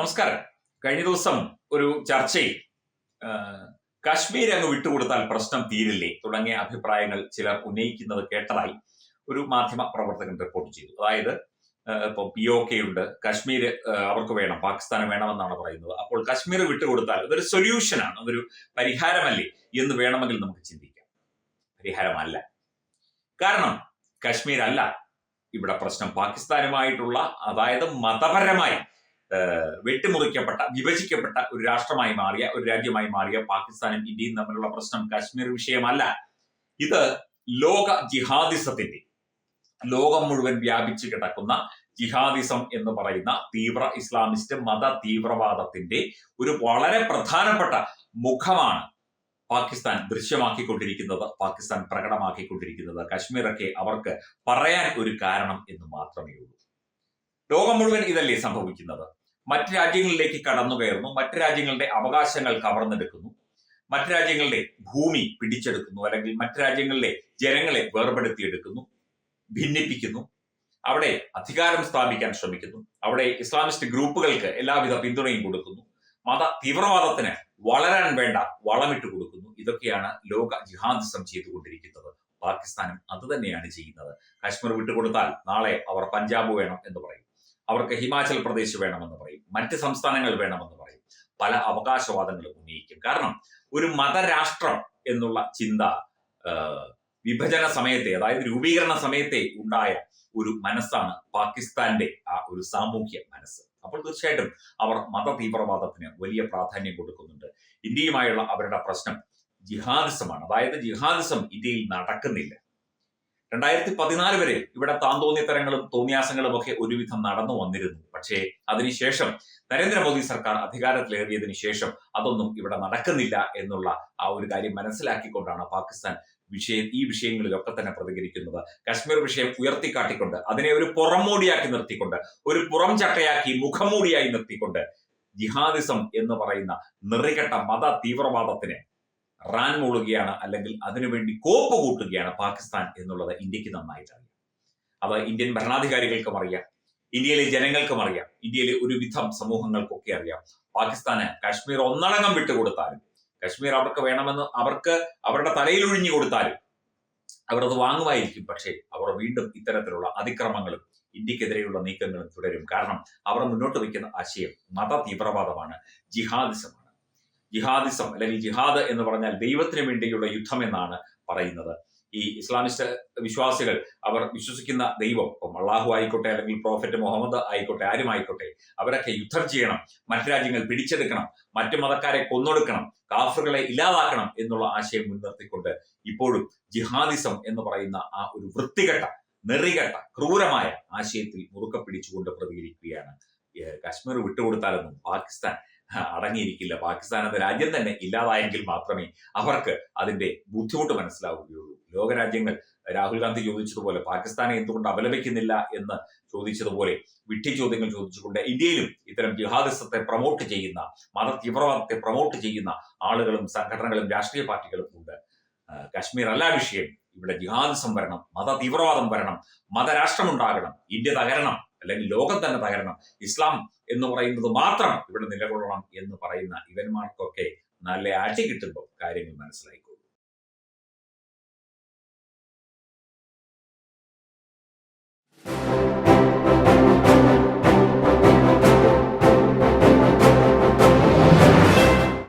നമസ്കാരം. കഴിഞ്ഞ ദിവസം ഒരു ചർച്ചയിൽ കാശ്മീർ അങ്ങ് വിട്ടുകൊടുത്താൽ പ്രശ്നം തീരില്ലേ? തുടങ്ങിയ അഭിപ്രായങ്ങൾ ചിലർ ഉന്നയിക്കുന്നത് കേട്ടതായി ഒരു മാധ്യമ പ്രവർത്തകൻ റിപ്പോർട്ട് ചെയ്തു. അതായത് ഇപ്പൊ പി ഒ കെ ഉണ്ട്. കാശ്മീർ അവർക്ക് വേണം. പാകിസ്ഥാന് വേണമെന്നാണ് പറയുന്നത്. അപ്പോൾ കാശ്മീർ വിട്ടുകൊടുത്താൽ അതൊരു സൊല്യൂഷനാണ് അതൊരു പരിഹാരമല്ലേ എന്ന് വേണമെങ്കിൽ നമുക്ക് ചിന്തിക്കാം. പരിഹാരമല്ല. കാരണം കാശ്മീർ അല്ല ഇവിടെ പ്രശ്നം. പാകിസ്ഥാനുമായിട്ടുള്ള അതായത് മതപരമായി വെട്ടിമുറിക്കപ്പെട്ട വിഭജിക്കപ്പെട്ട ഒരു രാഷ്ട്രമായി മാറിയ ഒരു രാജ്യമായി മാറിയ പാകിസ്ഥാനും ഇന്ത്യയും തമ്മിലുള്ള പ്രശ്നം കാശ്മീർ വിഷയമല്ല. ഇത് ലോക ജിഹാദിസത്തിന്റെ ലോകം മുഴുവൻ വ്യാപിച്ചു കിടക്കുന്ന ജിഹാദിസം എന്ന് പറയുന്ന തീവ്ര ഇസ്ലാമിസ്റ്റ് മത തീവ്രവാദത്തിന്റെ ഒരു വളരെ പ്രധാനപ്പെട്ട മുഖമാണ് പാകിസ്ഥാൻ ദൃശ്യമാക്കിക്കൊണ്ടിരിക്കുന്നത് പാകിസ്ഥാൻ പ്രകടമാക്കിക്കൊണ്ടിരിക്കുന്നത്. കാശ്മീറൊക്കെ അവർക്ക് പറയാൻ ഒരു കാരണം എന്ന് മാത്രമേ ഉള്ളൂ. ലോകം മുഴുവൻ ഇതല്ലേ സംഭവിക്കുന്നത്? മറ്റ് രാജ്യങ്ങളിലേക്ക് കടന്നു കയറുന്നു മറ്റ് രാജ്യങ്ങളുടെ അവകാശങ്ങൾ കവർന്നെടുക്കുന്നു. മറ്റു രാജ്യങ്ങളുടെ ഭൂമി പിടിച്ചെടുക്കുന്നു. അല്ലെങ്കിൽ മറ്റു രാജ്യങ്ങളിലെ ജനങ്ങളെ വേർപെടുത്തിയെടുക്കുന്നു. ഭിന്നിപ്പിക്കുന്നു. അവിടെ അധികാരം സ്ഥാപിക്കാൻ ശ്രമിക്കുന്നു. അവിടെ ഇസ്ലാമിസ്റ്റ് ഗ്രൂപ്പുകൾക്ക് എല്ലാവിധ പിന്തുണയും കൊടുക്കുന്നു. മത തീവ്രവാദത്തിന് വളരാൻ വേണ്ട വളമിട്ട് കൊടുക്കുന്നു. ഇതൊക്കെയാണ് ലോക ജിഹാദിസം ചെയ്തുകൊണ്ടിരിക്കുന്നത്. പാകിസ്ഥാനും അത് തന്നെയാണ് ചെയ്യുന്നത്. കാശ്മീർ വിട്ടുകൊടുത്താൽ നാളെ അവർ പഞ്ചാബ് വേണം എന്ന് പറയും. അവർക്ക് ഹിമാചൽ പ്രദേശ് വേണമെന്ന് പറയും. മറ്റ് സംസ്ഥാനങ്ങൾ വേണമെന്ന് പറയും. പല അവകാശവാദങ്ങളും ഉന്നയിക്കും. കാരണം ഒരു മതരാഷ്ട്രം എന്നുള്ള ചിന്ത വിഭജന സമയത്തെ അതായത് രൂപീകരണ സമയത്തെ ഉണ്ടായ ഒരു മനസ്സാണ് പാകിസ്ഥാന്റെ ആ ഒരു സാമൂഹ്യ മനസ്സ്. അപ്പോൾ തീർച്ചയായിട്ടും അവർ മത തീവ്രവാദത്തിന് വലിയ പ്രാധാന്യം കൊടുക്കുന്നുണ്ട്. ഇന്ത്യയുമായുള്ള അവരുടെ പ്രശ്നം ജിഹാദിസമാണ്. അതായത് ജിഹാദിസം ഇന്ത്യയിൽ നടക്കുന്നില്ല. രണ്ടായിരത്തി പതിനാല് വരെ ഇവിടെ താന്തോന്നിത്തരങ്ങളും തോന്നിയാസങ്ങളും ഒക്കെ ഒരുവിധം നടന്നു വന്നിരുന്നു. പക്ഷേ അതിനുശേഷം നരേന്ദ്രമോദി സർക്കാർ അധികാരത്തിലേറിയതിനു ശേഷം അതൊന്നും ഇവിടെ നടക്കുന്നില്ല എന്നുള്ള ആ ഒരു കാര്യം മനസ്സിലാക്കിക്കൊണ്ടാണ് പാകിസ്ഥാൻ വിഷയം ഈ വിഷയങ്ങളിലൊക്കെ തന്നെ പ്രതികരിക്കുന്നത്. കശ്മീർ വിഷയം ഉയർത്തിക്കാട്ടിക്കൊണ്ട് അതിനെ ഒരു പുറംമൂടിയാക്കി നിർത്തിക്കൊണ്ട് ഒരു പുറം ചട്ടയാക്കി മുഖംമൂടിയായി നിർത്തിക്കൊണ്ട് ജിഹാദിസം എന്ന് പറയുന്ന നിറികെട്ട മത തീവ്രവാദത്തിന് റാൻ മൂളുകയാണ് അല്ലെങ്കിൽ അതിനുവേണ്ടി കോപ്പ് കൂട്ടുകയാണ് പാകിസ്ഥാൻ എന്നുള്ളത് ഇന്ത്യയ്ക്ക് നന്നായിട്ട് അറിയാം അത് ഇന്ത്യൻ ഭരണാധികാരികൾക്കും അറിയാം ഇന്ത്യയിലെ ജനങ്ങൾക്കും അറിയാം ഇന്ത്യയിലെ ഒരുവിധം സമൂഹങ്ങൾക്കൊക്കെ അറിയാം. പാകിസ്ഥാന് കാശ്മീർ ഒന്നടങ്കം വിട്ടുകൊടുത്താലും കാശ്മീർ അവർക്ക് വേണമെന്ന് അവർക്ക് അവരുടെ തലയിൽ ഒഴിഞ്ഞു കൊടുത്താലും അവർ അത് വാങ്ങുമായിരിക്കും. പക്ഷേ അവർ വീണ്ടും ഇത്തരത്തിലുള്ള അതിക്രമങ്ങളും ഇന്ത്യക്കെതിരെയുള്ള നീക്കങ്ങളും തുടരും. കാരണം അവർ മുന്നോട്ട് വയ്ക്കുന്ന ആശയം മത തീവ്രവാദമാണ് ജിഹാദിസമാണ്. ജിഹാദിസം അല്ലെങ്കിൽ ജിഹാദ് എന്ന് പറഞ്ഞാൽ ദൈവത്തിന് വേണ്ടിയുള്ള യുദ്ധം എന്നാണ് പറയുന്നത്. ഈ ഇസ്ലാമിസ്റ്റ് വിശ്വാസികൾ അവർ വിശ്വസിക്കുന്ന ദൈവം ഇപ്പം അള്ളാഹു ആയിക്കോട്ടെ അല്ലെങ്കിൽ പ്രോഫറ്റ് മുഹമ്മദ് ആയിക്കോട്ടെ ആരുമായിക്കോട്ടെ അവരൊക്കെ യുദ്ധം ചെയ്യണം മറ്റു രാജ്യങ്ങൾ പിടിച്ചെടുക്കണം മറ്റു മതക്കാരെ കൊന്നൊടുക്കണം കാഫറുകളെ ഇല്ലാതാക്കണം എന്നുള്ള ആശയം മുൻനിർത്തിക്കൊണ്ട് ഇപ്പോഴും ജിഹാദിസം എന്ന് പറയുന്ന ആ ഒരു വൃത്തികെട്ട നെറികെട്ട ക്രൂരമായ ആശയത്തിൽ മുറുക്ക പിടിച്ചുകൊണ്ട് പ്രതികരിക്കുകയാണ് കാശ്മീർ വിട്ടുകൊടുത്താലൊന്നും പാകിസ്ഥാൻ അടങ്ങിയിരിക്കില്ല. പാകിസ്ഥാൻ എന്ന രാജ്യം തന്നെ ഇല്ലാതായെങ്കിൽ മാത്രമേ അവർക്ക് അതിന്റെ ബുദ്ധിമുട്ട് മനസ്സിലാവുകയുള്ളൂ. ലോകരാജ്യങ്ങൾ രാഹുൽ ഗാന്ധി ചോദിച്ചതുപോലെ പാകിസ്ഥാനെ എന്തുകൊണ്ട് അപലപിക്കുന്നില്ല എന്ന് ചോദിച്ചതുപോലെ വിട്ടി ചോദ്യങ്ങൾ ചോദിച്ചുകൊണ്ട് ഇന്ത്യയിലും ഇത്തരം ജിഹാദിസത്തെ പ്രൊമോട്ട് ചെയ്യുന്ന മത തീവ്രവാദത്തെ പ്രൊമോട്ട് ചെയ്യുന്ന ആളുകളും സംഘടനകളും രാഷ്ട്രീയ പാർട്ടികളും ഉണ്ട്. കാശ്മീർ അല്ല വിഷയം. ഇവിടെ ജിഹാദിസം വരണം മത തീവ്രവാദം വരണം മതരാഷ്ട്രം ഉണ്ടാകണം ഇന്ത്യ തകരണം അല്ലെങ്കിൽ ലോകം തന്നെ തകരണം. ഇസ്ലാം എന്ന് പറയുന്നത് മാത്രം ഇവിടെ നിലകൊള്ളണം എന്ന് പറയുന്ന ഇവന്മാർക്കൊക്കെ നല്ല അടി കിട്ടുമ്പോൾ കാര്യങ്ങൾ മനസ്സിലായിക്കോളും